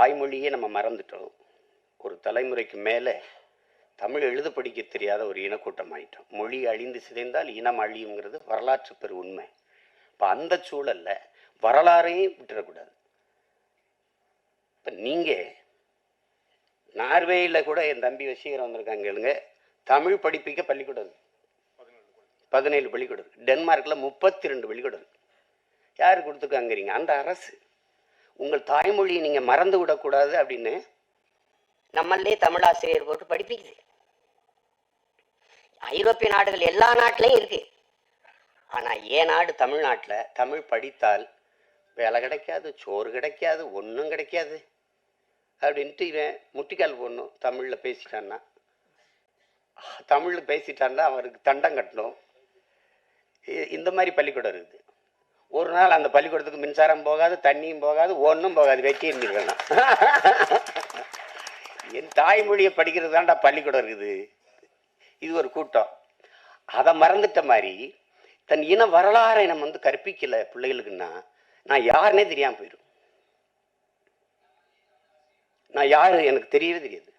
தாய்மொழியே நம்ம மறந்துட்டோம். ஒரு தலைமுறைக்கு மேலே தமிழ் எழுத படிக்க தெரியாத ஒரு இனக்கூட்டம் ஆயிட்டோம். மொழி அழிந்து சிதைந்தால் இனம் அழியுங்கிறது வரலாற்று பெரு உண்மை. இப்போ அந்த சூழல்ல வரலாறையும் விட்டுறக்கூடாது. இப்போ நீங்கள் நார்வேயில் கூட என் தம்பி வசீகரம் வந்திருக்காங்க கேளுங்க. தமிழ் படிப்பிக்க பள்ளிக்கூடம் பதினேழு பள்ளிக்கூடம் டென்மார்க்கில் முப்பத்தி ரெண்டு பள்ளிக்கூடம் யார் கொடுத்துருக்காங்கிறீங்க? அந்த அரசு. உங்கள் தாய்மொழியை நீங்கள் மறந்து விடக்கூடாது அப்படின்னு நம்மளே தமிழாசிரியர் போட்டு படிப்பிக்குது. ஐரோப்பிய நாடுகள் எல்லா நாட்டிலையும் இருக்கு. ஆனால் ஏன் நாடு தமிழ்நாட்டில் தமிழ் படித்தால் வேலை கிடைக்காது சோறு கிடைக்காது ஒன்றும் கிடைக்காது அப்படின்ட்டு இவன் முட்டிக்கால் போடணும் தமிழில் பேசிட்டான்னா. தமிழில் பேசிட்டான்னா அவருக்கு தண்டம் கட்டணும். இந்த மாதிரி பள்ளிக்கூடம் இருக்குது. ஒரு நாள் அந்த பள்ளிக்கூடத்துக்கு மின்சாரம் போகாது தண்ணியும் போகாது ஒன்றும் போகாது வெட்டி இருந்திருக்கலாம் என் தாய்மொழியை படிக்கிறது தான்டா பள்ளிக்கூடம் இருக்குது. இது ஒரு கூட்டம். அதை மறந்துட்ட மாதிரி தன் இன வரலாறை நம்ம வந்து கற்பிக்கல பிள்ளைகளுக்குன்னா நான் யாருன்னே தெரியாமல் போயிடும். நான் யாரு எனக்கு தெரியவே தெரியாது.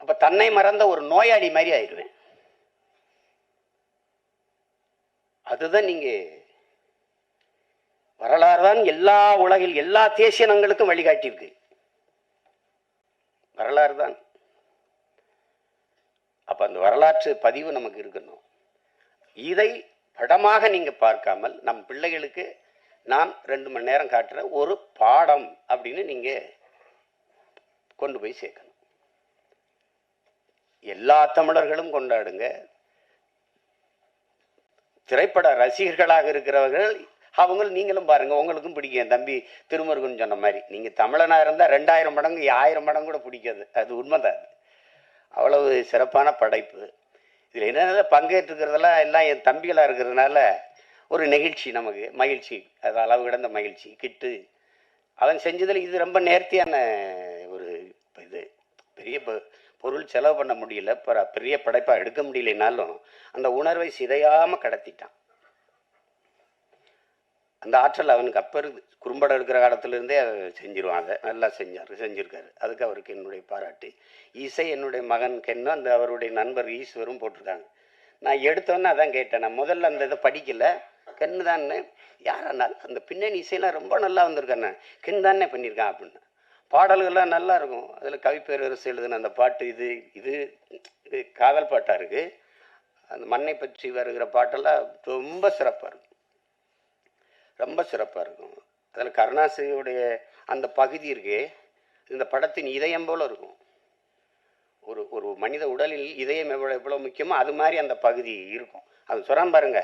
அப்போ தன்னை மறந்த ஒரு நோயாளி மாதிரி ஆயிடுவேன். அதுதான் நீங்க வரலாறு தான் எல்லா உலகில் எல்லா தேசியனங்களுக்கும் வழிகாட்டியிருக்கு. வரலாறு தான் அப்ப அந்த வரலாற்று பதிவு நமக்கு இருக்கணும். இதை படமாக நீங்க பார்க்காமல் நம் பிள்ளைகளுக்கு நான் ரெண்டு மணி நேரம் காட்டுற ஒரு பாடம் அப்படின்னு நீங்க கொண்டு போய் சேர்க்கணும். எல்லா தமிழர்களும் கொண்டாடுங்க. திரைப்பட ரசிகர்களாக இருக்கிறவர்கள் அவங்களும் நீங்களும் பாருங்க உங்களுக்கும் பிடிக்கும். என் தம்பி திருமுருகன் சொன்ன மாதிரி. நீங்கள் தமிழனா இருந்தால் ரெண்டாயிரம் மடங்கு ஆயிரம் மடங்கு கூட பிடிக்காது. அது உண்மைதான் அது. அவ்வளவு சிறப்பான படைப்பு. இதில் என்னென்ன பங்கேற்றுக்கிறதெல்லாம் எல்லாம் என் தம்பிகளாக இருக்கிறதுனால ஒரு நெகிழ்ச்சி நமக்கு மகிழ்ச்சி. அது அளவு கிடந்த மகிழ்ச்சி. கிட்டு. அவன் செஞ்சதில் இது ரொம்ப நேர்த்தியான ஒரு இது. பெரிய பொ- பொருள் செலவு பண்ண முடியல பெரிய படைப்பாக எடுக்க முடியலைனாலும் அந்த உணர்வை சிதையாமல் கடத்திட்டான். அந்த ஆற்றல் அவனுக்கு அப்போ இருக்குது குறும்படம் எடுக்கிற காலத்திலேருந்தே செஞ்சிருவான் அதை நல்லா செஞ்சார் செஞ்சுருக்காரு. அதுக்கு அவருக்கு என்னுடைய பாராட்டு. இசை என்னுடைய மகன் கென்னும் அந்த அவருடைய நண்பர் ஈஸ்வரும் போட்டிருக்காங்க. நான் எடுத்தோன்னே அதான் கேட்டேன் நான் முதல்ல அந்த இதை படிக்கல. கென்னு தானே யாரா அந்த பின்னணி இசையெல்லாம் ரொம்ப நல்லா வந்திருக்கண்ணே கென் தானே பண்ணியிருக்கான் அப்படின்னு. பாடல்கள்லாம் நல்லா இருக்கும் அதில் கவிப்பேரரசு எழுதின அந்த பாட்டு இது இது இது காதல் பாட்டாக இருக்குது அந்த மண்ணை பற்றி வருகிற பாட்டெல்லாம் ரொம்ப சிறப்பாக இருக்கும். ரொம்ப சிறப்பாக இருக்கும். அதில் கருணாசிரியுடைய அந்த பகுதி இருக்கே இந்த படத்தின் இதயம் போல் இருக்கும். ஒரு ஒரு மனித உடலில் இதயம் எவ்வளோ எவ்வளோ முக்கியமோ அது மாதிரி அந்த பகுதி இருக்கும். அது சொல்கிறான் பாருங்க.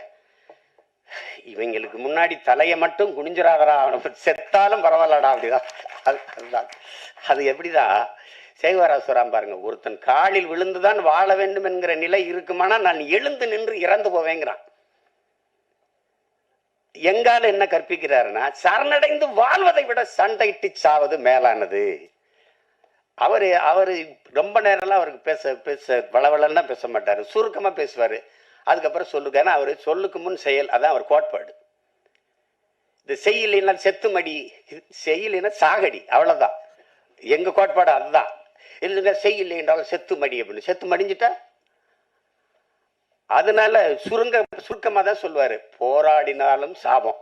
இவங்களுக்கு முன்னாடி தலையை மட்டும் குனிஞ்சிராதடா செத்தாலும் பரவாயில்லடா அப்படிதான். அது அதுதான். அது எப்படிதான் சேகவரா சொல்றான் பாருங்க ஒருத்தன் காலில் விழுந்துதான் வாழ வேண்டும் என்கிற நிலை இருக்குமானா நான் எழுந்து நின்று இறந்து போவேங்கிறான். எங்கால என்ன கற்பிக்கிறாருன்னா சரணடைந்து வாழ்வதை விட சண்டையிட்டு சாவது மேலானது. அவரு அவரு ரொம்ப நேரம்லாம் அவருக்கு பேச பேச வளவளன்னா பேச மாட்டாரு சுருக்கமா பேசுவாரு. அதுக்கப்புறம் சொல்லுக்கு ஏன்னா அவர் சொல்லுக்கு முன் செயல் அதான் அவர் கோட்பாடு. இந்த செய்யலைன்னா செத்துமடி செய்யலைன்னா சாகடி அவ்வளோதான் எங்க கோட்பாடு அதுதான். இல்லைங்க செய்யலை என்றாலும் செத்து மடி அப்படின்னு. செத்து மடிஞ்சிட்டா அதனால சுருங்க சுருக்கமாக தான் சொல்லுவார். போராடினாலும் சாபம்.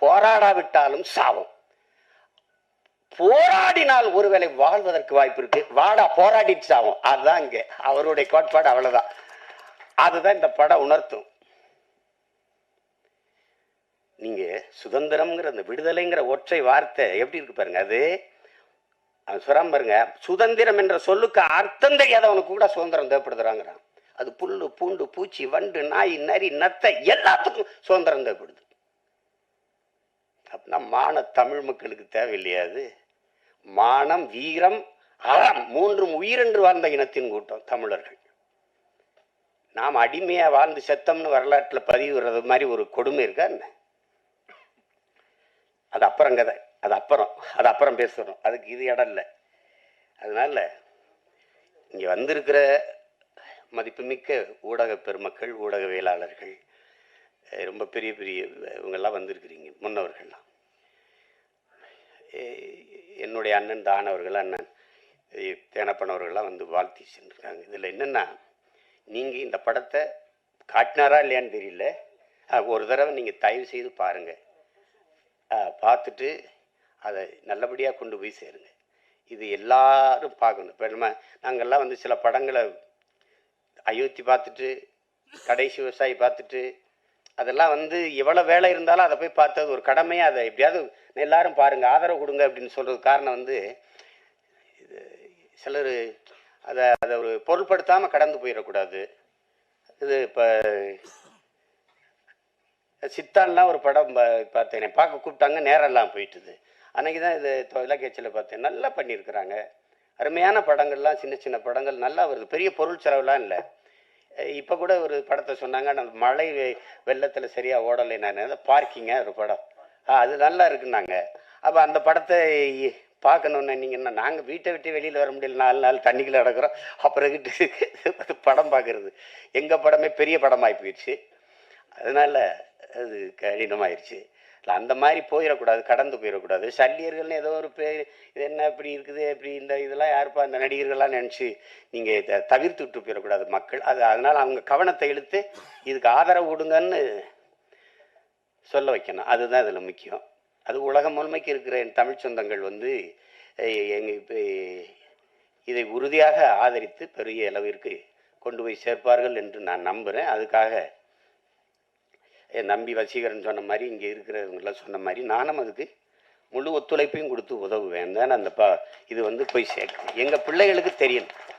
போராடாவிட்டாலும் சாபம். போராடினால் ஒருவேளை வாழ்வதற்கு வாய்ப்பு இருக்கு. வாடா போராடிட்டு சாவும். அதுதான் இங்கே. அவருடைய கோட்பாடு அவ்வளோதான் அதுதான் இந்த படம் உணர்த்தும். நீங்கள் சுதந்திரம்ங்கிற அந்த விடுதலைங்கிற ஒற்றை வார்த்தை எப்படி இருக்கு பாருங்க அது? அவன் சொல்றான் பாருங்க. சுதந்திரம் என்ற சொல்லுக்கு அர்த்தம் தெரியாதவனுக்கு கூட சுதந்திரம் தேவைப்படுதுறாங்கிறான். அது புல்லு பூண்டு பூச்சி வண்டு நாய் நரி நத்தை எல்லாத்துக்கும் சுதந்திரம் தேவைப்படுது. அப்படின்னா மான தமிழ் மக்களுக்கு தேவையில்லையா அது? மானம் வீரம் அறம் மூன்றும் உயிரென்று வாழ்ந்த இனத்தின் கூட்டம் தமிழர்கள். நாம் அடிமையாக வாழ்ந்து செத்தம்னு வரலாற்றில் பதிவுறது மாதிரி ஒரு கொடுமை இருக்கா என்ன? அது அப்புறம் கதை. அது அப்புறம். அது அப்புறம் பேசுகிறோம் அதுக்கு இது இடம் இல்லை. அதனால இங்கே வந்திருக்கிற மதிப்புமிக்க ஊடக பெருமக்கள் ஊடகவியலாளர்கள் ரொம்ப பெரிய பெரிய இவங்கெல்லாம் வந்திருக்கிறீங்க. முன்னவர்கள்லாம். என்னுடைய அண்ணன் தானவர்கள் அண்ணன் தேனப்பனவர்கள்லாம் வந்து வாழ்த்தி சென்றிருக்காங்க. இதில் என்னென்னா நீங்கள் இந்த படத்தை காட்டினாரா இல்லையான்னு தெரியல. ஒரு தடவை நீங்கள் தயவு செய்து பாருங்கள் பார்த்துட்டு அதை நல்லபடியாக கொண்டு போய் சேருங்க. இது எல்லாரும் பார்க்கணும். இப்போ நம்ம நாங்கள்லாம் வந்து சில படங்களை அயோத்தி பார்த்துட்டு கடைசி விவசாயி பார்த்துட்டு அதெல்லாம் வந்து எவ்வளோ வேலை இருந்தாலும் அதை போய் பார்த்தது ஒரு கடமையாக அதை எப்படியாவது எல்லாரும் பாருங்கள் ஆதரவு கொடுங்க அப்படின்னு சொல்கிறது காரணம் வந்து இது சிலர் அதை அதை ஒரு பொருட்படுத்தாமல் கடந்து போயிடக்கூடாது. இது இப்போ சித்தான்லாம் ஒரு படம் பார்த்தேன் பார்க்க கூப்பிட்டாங்க நேரெல்லாம் போயிட்டுது. அன்னைக்கு தான் இது தொலைக்காட்சியில் பார்த்தேன். நல்லா பண்ணியிருக்கிறாங்க. அருமையான படங்கள்லாம் சின்ன சின்ன படங்கள் நல்லா வருது. பெரிய பொருள் செலவுலாம் இல்லை. இப்போ கூட ஒரு படத்தை சொன்னாங்க மழை வெள்ளத்தில் சரியாக ஓடலை நான் அந்த பார்க்கிங்க ஒரு படம். ஆ, அது நல்லா இருக்குன்னாங்க. அப்போ அந்த படத்தை பார்க்கணுன்னு நீங்கள் என்ன நாங்கள் வீட்டை விட்டு வெளியில் வர முடியல. நாலு நாள் தண்ணிக்குள்ள நடக்கிறோம். அப்புறம் படம் பார்க்குறது. எங்கள் படமே பெரிய படமாகி போயிடுச்சு. அதனால் அது கடினமாயிருச்சு. இல்லை அந்த மாதிரி போயிடக்கூடாது கடந்து போயிடக்கூடாது சல்லியர்கள்னு ஏதோ ஒரு பேர் இது என்ன இப்படி இருக்குது இப்படி இந்த இதெல்லாம் யாருப்பா இந்த நடிகர்கள்லாம் நினச்சி நீங்கள் இதை தவிர்த்து விட்டு போயிடக்கூடாது மக்கள். அது அதனால் அவங்க கவனத்தை இழுத்து இதுக்கு ஆதரவு கொடுங்கன்னு சொல்ல வைக்கணும். அதுதான் இதில் முக்கியம். அது உலகம் முழுமைக்கு இருக்கிற என் தமிழ் சொந்தங்கள் வந்து எங்கள் இப்போ இதை உறுதியாக ஆதரித்து பெரிய அளவிற்கு கொண்டு போய் சேர்ப்பார்கள் என்று நான் நம்புகிறேன் அதுக்காக என் நம்பி வசீகரன் சொன்ன மாதிரி இங்கே இருக்கிறவங்களாம் சொன்ன மாதிரி நானும் அதுக்கு முழு ஒத்துழைப்பையும் கொடுத்து உதவுவேன். தான் அந்த ப இது வந்து போய் சேர்க்கணும் எங்கள் பிள்ளைகளுக்கு தெரியணும்